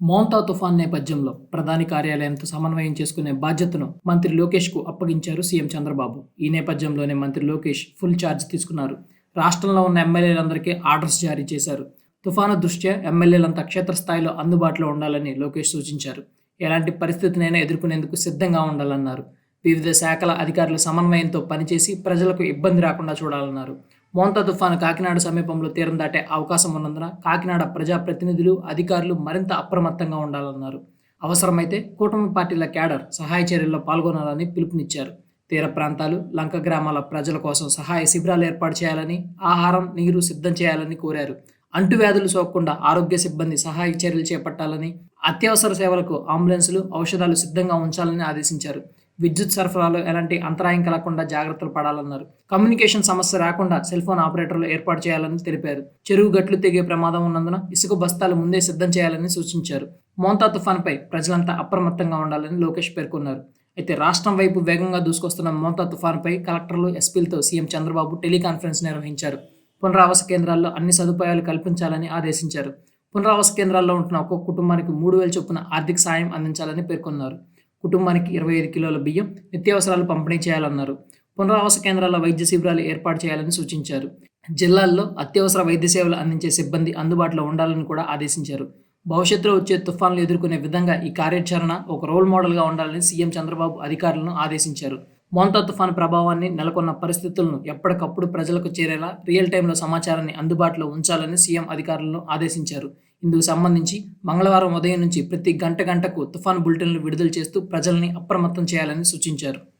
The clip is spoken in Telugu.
మోంతా తుఫాన్ నేపథ్యంలో ప్రధాని కార్యాలయంతో సమన్వయం చేసుకునే బాధ్యతను మంత్రి లోకేష్కు అప్పగించారు సీఎం చంద్రబాబు. ఈ నేపథ్యంలోనే మంత్రి లోకేష్ ఫుల్ ఛార్జ్ తీసుకున్నారు. రాష్ట్రంలో ఉన్న ఎమ్మెల్యేలందరికీ ఆర్డర్స్ జారీ చేశారు. తుఫాను దృష్ట్యా ఎమ్మెల్యేలంతా క్షేత్రస్థాయిలో అందుబాటులో ఉండాలని లోకేష్ సూచించారు. ఎలాంటి పరిస్థితినైనా ఎదుర్కొనేందుకు సిద్ధంగా ఉండాలన్నారు. వివిధ శాఖల అధికారుల సమన్వయంతో పనిచేసి ప్రజలకు ఇబ్బంది రాకుండా చూడాలన్నారు. మోంతా తుఫాను కాకినాడ సమీపంలో తీరం దాటే అవకాశం ఉన్నందున కాకినాడ ప్రజాప్రతినిధులు అధికారులు మరింత అప్రమత్తంగా ఉండాలన్నారు. అవసరమైతే కూటమి పార్టీల క్యాడర్ సహాయ చర్యల్లో పాల్గొనాలని పిలుపునిచ్చారు. తీర ప్రాంతాలు లంక గ్రామాల ప్రజల కోసం సహాయ శిబిరాలు ఏర్పాటు చేయాలని ఆహారం నీరు సిద్ధం చేయాలని కోరారు. అంటువ్యాధులు సోకకుండా ఆరోగ్య సిబ్బంది సహాయ చర్యలు చేపట్టాలని అత్యవసర సేవలకు అంబులెన్సులు ఔషధాలు సిద్ధంగా ఉంచాలని ఆదేశించారు. విద్యుత్ సరఫరాలో ఎలాంటి అంతరాయం కలగకుండా జాగ్రత్తలు పడాలన్నారు. కమ్యూనికేషన్ సమస్య రాకుండా సెల్ ఫోన్ ఆపరేటర్లు ఏర్పాటు చేయాలని తెలిపారు. చెరువు గట్లు తెగే ప్రమాదం ఉన్నందున ఇసుక బస్తాలు ముందే సిద్ధం చేయాలని సూచించారు. మోంతా తుఫాన్పై ప్రజలంతా అప్రమత్తంగా ఉండాలని లోకేష్ పేర్కొన్నారు. అయితే రాష్ట్రం వైపు వేగంగా దూసుకొస్తున్న మోంతా తుఫాన్పై కలెక్టర్లు ఎస్పీలతో సీఎం చంద్రబాబు టెలికాన్ఫరెన్స్ నిర్వహించారు. పునరావాస కేంద్రాల్లో అన్ని సదుపాయాలు కల్పించాలని ఆదేశించారు. పునరావాస కేంద్రాల్లో ఉంటున్న ఒక్కొక్క కుటుంబానికి మూడు వేల చొప్పున ఆర్థిక సాయం అందించాలని పేర్కొన్నారు. కుటుంబానికి ఇరవై ఐదు కిలోల బియ్యం నిత్యావసరాలు పంపిణీ చేయాలన్నారు. పునరావాస కేంద్రాల్లో వైద్య శిబిరాలు ఏర్పాటు చేయాలని సూచించారు. జిల్లాల్లో అత్యవసర వైద్య సేవలు అందించే సిబ్బంది అందుబాటులో ఉండాలని కూడా ఆదేశించారు. భవిష్యత్తులో వచ్చే తుఫాన్లు ఎదుర్కొనే విధంగా ఈ కార్యాచరణ ఒక రోల్ మోడల్గా ఉండాలని సీఎం చంద్రబాబు అధికారులను ఆదేశించారు. మోంతా తుఫాన్ ప్రభావాన్ని నెలకొన్న పరిస్థితులను ఎప్పటికప్పుడు ప్రజలకు చేరేలా రియల్ టైంలో సమాచారాన్ని అందుబాటులో ఉంచాలని సీఎం అధికారులను ఆదేశించారు. ఇందుకు సంబంధించి మంగళవారం ఉదయం నుంచి ప్రతి గంట గంటకు తుఫాన్ బులెటిన్లు విడుదల చేస్తూ ప్రజల్ని అప్రమత్తం చేయాలని సూచించారు.